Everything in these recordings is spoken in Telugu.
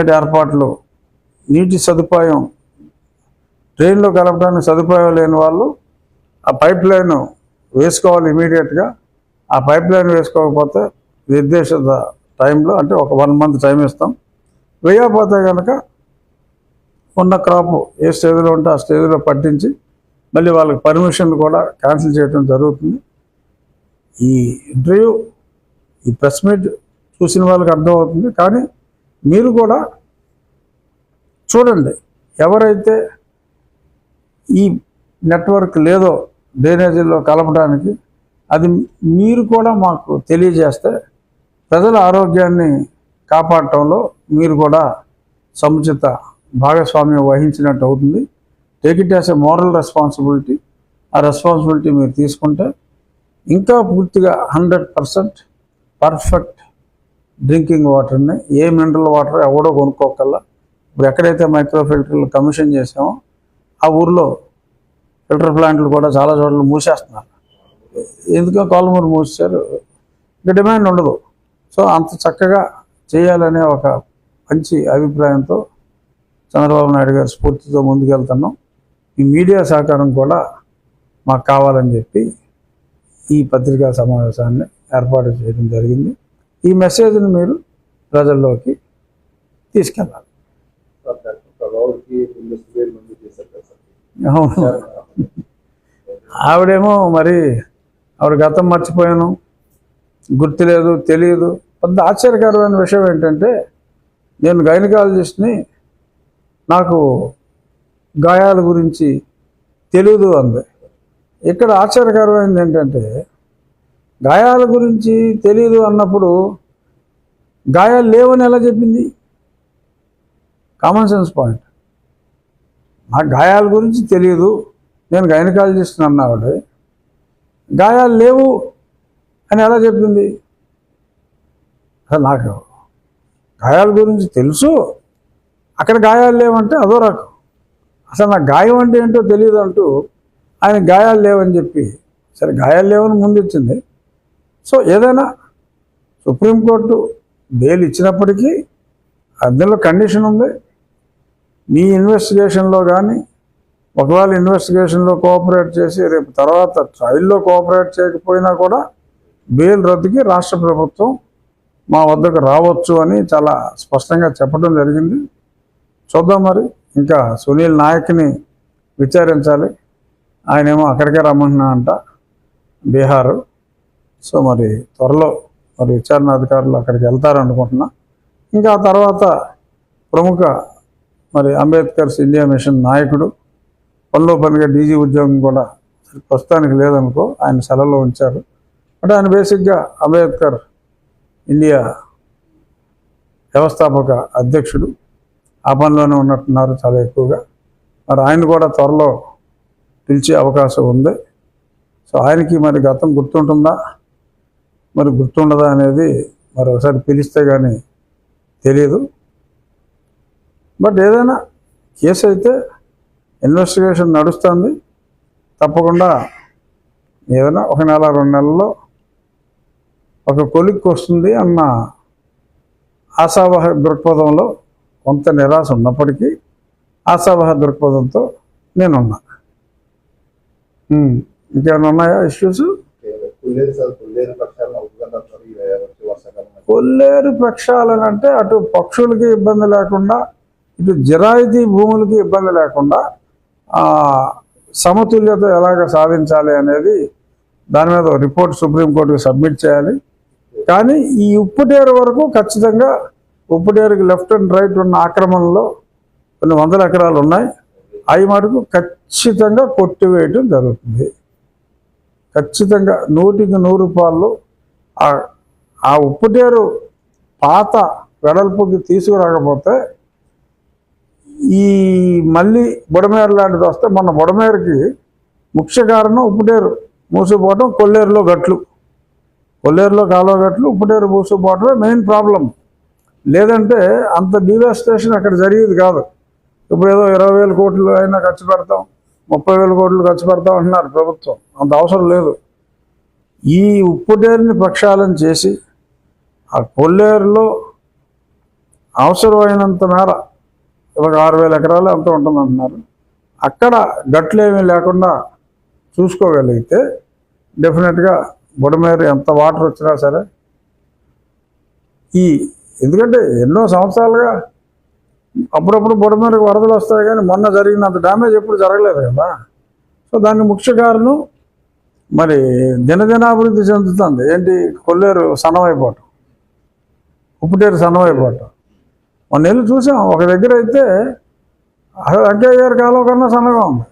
ఏర్పాట్లు నీటి సదుపాయం ట్రైన్లో కలపడానికి సదుపాయం లేని వాళ్ళు ఆ పైప్ లైన్ వేసుకోవాలి ఇమీడియట్గా ఆ పైప్ లైన్ వేసుకోకపోతే నిర్దేశిత టైంలో అంటే ఒక వన్ మంత్ టైం ఇస్తాం. వేయకపోతే కనుక ఉన్న క్రాప్ ఏ స్టేజ్లో ఉంటే ఆ స్టేజ్లో పట్టించి మళ్ళీ వాళ్ళకి పర్మిషన్ కూడా క్యాన్సిల్ చేయడం జరుగుతుంది. ఈ ఇంటర్వ్యూ ఈ ప్రెస్ మీట్ చూసిన వాళ్ళకి అర్థమవుతుంది. కానీ మీరు కూడా చూడండి. ఎవరైతే ఈ నెట్వర్క్ లేదో డ్రైనేజీల్లో కలపడానికి అది మీరు కూడా మాకు తెలియజేస్తే ప్రజల ఆరోగ్యాన్ని కాపాడటంలో మీరు కూడా సముచిత భాగస్వామ్యం వహించినట్టు అవుతుంది. Take it as a moral responsibility ఆ రెస్పాన్సిబిలిటీ మీరు తీసుకుంటే ఇంకా పూర్తిగా హండ్రెడ్ పర్సెంట్ పర్ఫెక్ట్ డ్రింకింగ్ వాటర్ని ఏ మినరల్ వాటర్ ఎవడో కొనుక్కోకల్లా. ఇప్పుడు ఎక్కడైతే మైక్రో ఫిల్టర్లు కమిషన్ చేసామో ఆ ఊర్లో ఫిల్టర్ ప్లాంట్లు కూడా చాలా చోట్ల మూసేస్తున్నారు. ఎందుకో కాలుమూరు మూసారు ఇంకా డిమాండ్ ఉండదు. సో అంత చక్కగా చేయాలనే ఒక మంచి అభిప్రాయంతో చంద్రబాబు నాయుడు గారి స్ఫూర్తితో ముందుకెళ్తున్నాం. ఈ మీడియా సహకారం కూడా మాకు కావాలని చెప్పి ఈ పత్రికా సమావేశాన్ని ఏర్పాటు చేయడం జరిగింది. ఈ మెసేజ్ని మీరు ప్రజల్లోకి తీసుకెళ్ళాలి. అవును. ఆవిడేమో మరి ఆవిడ గతం మర్చిపోయాను గుర్తులేదు తెలియదు. పెద్ద ఆశ్చర్యకరమైన విషయం ఏంటంటే నేను గైనకాలజిస్ట్ని నాకు గాయాల గురించి తెలియదు అంది. ఇక్కడ ఆశ్చర్యకరమైనది ఏంటంటే గాయాల గురించి తెలియదు అన్నప్పుడు గాయాలు లేవని ఎలా చెప్పింది? కామన్ సెన్స్ పాయింట్ నాకు గాయాల గురించి తెలియదు నేను గైనకాలజిస్ట్ అన్నావాడు గాయాలు లేవు అని ఎలా చెప్పింది? నాకు గాయాల గురించి తెలుసు. అక్కడ గాయాలు లేవంటే అదో రకం. అసలు నాకు గాయం అంటే ఏంటో తెలియదు అంటూ ఆయన గాయాలు లేవని చెప్పి సరే గాయాలు లేవని ముందు ఇచ్చింది. సో ఏదైనా సుప్రీంకోర్టు బెయిల్ ఇచ్చినప్పటికీ అందులో కండిషన్ ఉంది. మీ ఇన్వెస్టిగేషన్లో కానీ ఒకవేళ ఇన్వెస్టిగేషన్లో కోఆపరేట్ చేసి రేపు తర్వాత ట్రయల్లో కోఆపరేట్ చేయకపోయినా కూడా బెయిల్ రద్దుకి రాష్ట్ర ప్రభుత్వం మా వద్దకు రావచ్చు అని చాలా స్పష్టంగా చెప్పడం జరిగింది. చూద్దాం మరి. ఇంకా సునీల్ నాయక్ని విచారించాలి. ఆయనేమో అక్కడికే రమ్మంటున్నా అంట బీహారు. సో మరి త్వరలో మరి విచారణ అధికారులు అక్కడికి వెళ్తారనుకుంటున్నా. ఇంకా ఆ తర్వాత ప్రముఖ మరి అంబేద్కర్స్ ఇండియా మిషన్ నాయకుడు పనిలో పనిగా డీజీ ఉద్యోగం కూడా ప్రస్తుతానికి లేదనుకో ఆయన సెలవులో ఉంచారు. అంటే ఆయన బేసిక్గా అంబేద్కర్ ఇండియా వ్యవస్థాపక అధ్యక్షుడు. ఆ పనిలోనే ఉన్నట్టున్నారు చాలా ఎక్కువగా. మరి ఆయన కూడా త్వరలో పిలిచే అవకాశం ఉంది. సో ఆయనకి మరి గతం గుర్తుంటుందా? మరి గుర్తుండదా అనేది మరి ఒకసారి పిలిస్తే కానీ తెలియదు బట్ ఏదైనా కేసు అయితే ఇన్వెస్టిగేషన్ నడుస్తుంది. తప్పకుండా ఏదైనా ఒక నెల రెండు నెలల్లో ఒక కొలిక్కి వస్తుంది అన్న ఆశావహ దృక్పథంలో కొంత నిరాశ ఉన్నప్పటికీ ఆశావహ దృక్పథంతో నేనున్నా. ఇంకేమైనా ఉన్నాయా ఇష్యూస్? కొల్లేరు పక్షాలని అంటే అటు పక్షులకి ఇబ్బంది లేకుండా ఇటు జిరాయితీ భూములకి ఇబ్బంది లేకుండా సమతుల్యత ఎలాగ సాధించాలి అనేది దాని మీద రిపోర్ట్ సుప్రీంకోర్టుకి సబ్మిట్ చేయాలి. కానీ ఈ ఉప్పుటేరు వరకు ఖచ్చితంగా ఉప్పుటేరుకి లెఫ్ట్ అండ్ రైట్ ఉన్న ఆక్రమణలో కొన్ని వందల ఎకరాలు ఉన్నాయి. అవి మటుకు ఖచ్చితంగా కొట్టివేయటం జరుగుతుంది. ఖచ్చితంగా నూటికి నూరు రూపాయలు ఆ ఉప్పుటేరు పాత వెడల్పుకి తీసుకురాకపోతే ఈ మళ్ళీ బుడమేరు లాంటిది వస్తే మన బుడమేరుకి ముఖ్య కారణం ఉప్పుటేరు మూసిపోవటం కొల్లేరులో గట్లు. కొల్లేరులో కాలువ గట్లు ఉప్పుటేరు మూసిపోవటమే మెయిన్ ప్రాబ్లం. లేదంటే అంత డివాస్టేషన్ అక్కడ జరిగేది కాదు. ఇప్పుడు ఏదో ఇరవై వేల కోట్లు అయినా ఖర్చు పెడతాం. ముప్పై వేల కోట్లు ఖర్చు పెడతాం అంటున్నారు ప్రభుత్వం. అంత అవసరం లేదు. ఈ ఉప్పుటేరుని ప్రక్షాళన చేసి ఆ కొల్లేరులో అవసరమైనంత మేర ఒక ఆరు వేల ఎకరాలు ఎంత ఉంటుందంటున్నారు. అక్కడ గట్లు ఏమీ లేకుండా చూసుకోగలిగితే డెఫినెట్గా బుడమేరు ఎంత వాటర్ వచ్చినా సరే ఈ ఎందుకంటే ఎన్నో సంవత్సరాలుగా అప్పుడప్పుడు బుడమేరకు వరదలు వస్తాయి కానీ మొన్న జరిగినంత డ్యామేజ్ ఎప్పుడు జరగలేదు కదా. సో దానికి ముఖ్య కారణం మరి దినదినాభివృద్ధి చెందుతుంది. ఏంటి? కొల్లేరు సన్నమైపోవటం. ఉప్పుటేరు సన్నమైపోవటం. మొన్న వెళ్ళి చూసాం. ఒక దగ్గర అయితే అసలు గారి కాలం కన్నా సన్నగా ఉంది.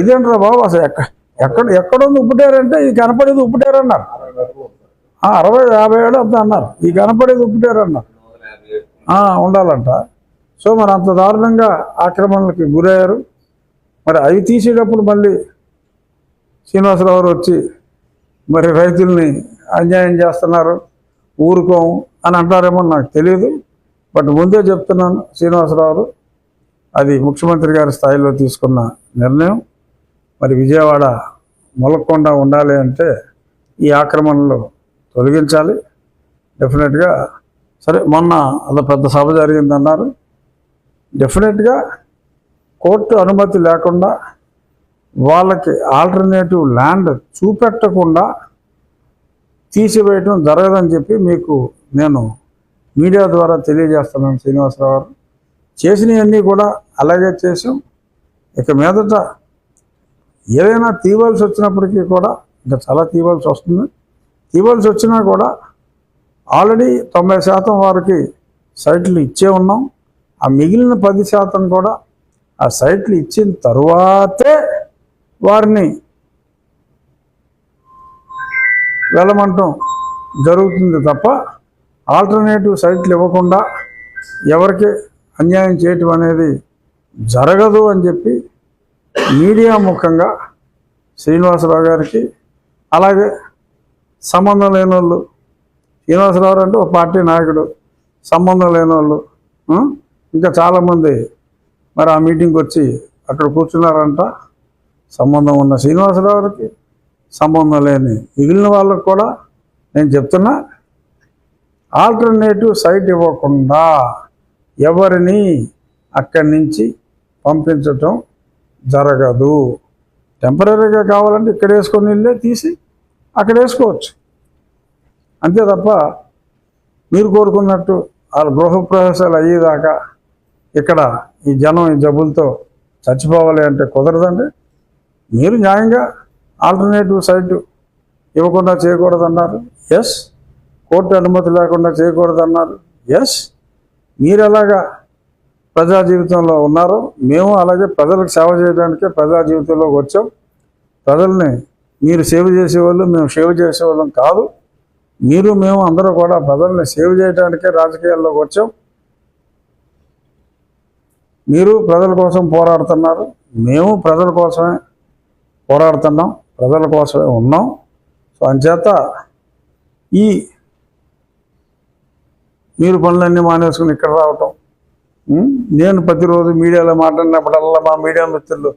ఇదేంట్రా బాబు అసలు ఎక్క ఎక్కడ ఎక్కడుంది ఉప్పుటేరు అంటే ఈ కనపడేది ఉప్పుటేరు అన్నారు. అరవై యాభై ఏడు అంత అన్నారు. ఈ కనపడేది ఉప్పుటేరు అన్నారు. ఉండాలంట. సో మరి అంత దారుణంగా ఆక్రమణలకి గురయ్యారు. మరి అవి తీసేటప్పుడు మళ్ళీ శ్రీనివాసరావు గారు వచ్చి మరి రైతుల్ని అన్యాయం చేస్తున్నారు ఊరుకోం అని అంటారేమో నాకు తెలియదు బట్ ముందే చెప్తున్నాను శ్రీనివాసరావు అది ముఖ్యమంత్రి గారి స్థాయిలో తీసుకున్న నిర్ణయం. మరి విజయవాడ మొలక్కుండా ఉండాలి అంటే ఈ ఆక్రమణలు తొలగించాలి. డెఫినెట్గా సరే మొన్న అంత పెద్ద సభ జరిగిందన్నారు. డెఫినెట్గా కోర్టు అనుమతి లేకుండా వాళ్ళకి ఆల్టర్నేటివ్ ల్యాండ్ చూపెట్టకుండా తీసివేయటం జరగదని చెప్పి మీకు నేను మీడియా ద్వారా తెలియజేస్తున్నాను శ్రీనివాసరావు. గారు చేసినవన్నీ కూడా అలాగే చేసాం ఇక మీదట ఏదైనా తీవాల్సి వచ్చినప్పటికీ కూడా ఇంకా చాలా తీవాల్సి వస్తుంది. తీవాల్సి వచ్చినా కూడా ఆల్రెడీ తొంభై శాతం వారికి సైట్లు ఇచ్చే ఉన్నాం. ఆ మిగిలిన పది శాతం కూడా ఆ సైట్లు ఇచ్చిన తరువాతే వారిని వెళ్ళమంటం జరుగుతుంది తప్ప ఆల్టర్నేటివ్ సైట్లు ఇవ్వకుండా ఎవరికి అన్యాయం చేయటం అనేది జరగదు అని చెప్పి మీడియా ముఖంగా శ్రీనివాసరావు గారికి అలాగే సంబంధం లేని వాళ్ళు శ్రీనివాసరావు అంటే ఒక పార్టీ నాయకుడు సంబంధం లేని వాళ్ళు ఇంకా చాలామంది మరి ఆ మీటింగ్కి వచ్చి అక్కడ కూర్చున్నారంట. సంబంధం ఉన్న శ్రీనివాసరావుకి సంబంధం లేని మిగిలిన వాళ్ళకు కూడా నేను చెప్తున్నా ఆల్టర్నేటివ్ సైట్ ఇవ్వకుండా ఎవరిని అక్కడి నుంచి పంపించటం జరగదు. టెంపరీగా కావాలంటే ఇక్కడ వేసుకొని వెళ్ళే తీసి అక్కడ వేసుకోవచ్చు. అంతే తప్ప మీరు కోరుకున్నట్టు వాళ్ళ గృహప్రవేశాలు అయ్యేదాకా ఇక్కడ ఈ జనం ఈ జబ్బులతో చచ్చిపోవాలి అంటే కుదరదండి. మీరు న్యాయంగా ఆల్టర్నేటివ్ సైట్ ఇవ్వకుండా చేయకూడదన్నారు. ఎస్ కోర్టు అనుమతి లేకుండా చేయకూడదన్నారు. ఎస్ మీరు ఎలాగా ప్రజా జీవితంలో ఉన్నారో మేము అలాగే ప్రజలకు సేవ చేయడానికే ప్రజా జీవితంలోకి వచ్చాం. ప్రజల్ని మీరు సేవ చేసేవాళ్ళు మేము సేవ చేసేవాళ్ళం కాదు. మీరు మేము అందరూ కూడా ప్రజల్ని సేవ చేయడానికే రాజకీయాల్లోకి వచ్చాం. మీరు ప్రజల కోసం పోరాడుతున్నారు. మేము ప్రజల కోసమే పోరాడుతున్నాం. ప్రజల కోసమే ఉన్నాం. సో అంచేత ఈ మీరు పనులన్నీ మానేసుకుని ఇక్కడ రావటం. నేను ప్రతిరోజు మీడియాలో మాట్లాడినప్పుడల్లా మా మీడియా మిత్రులు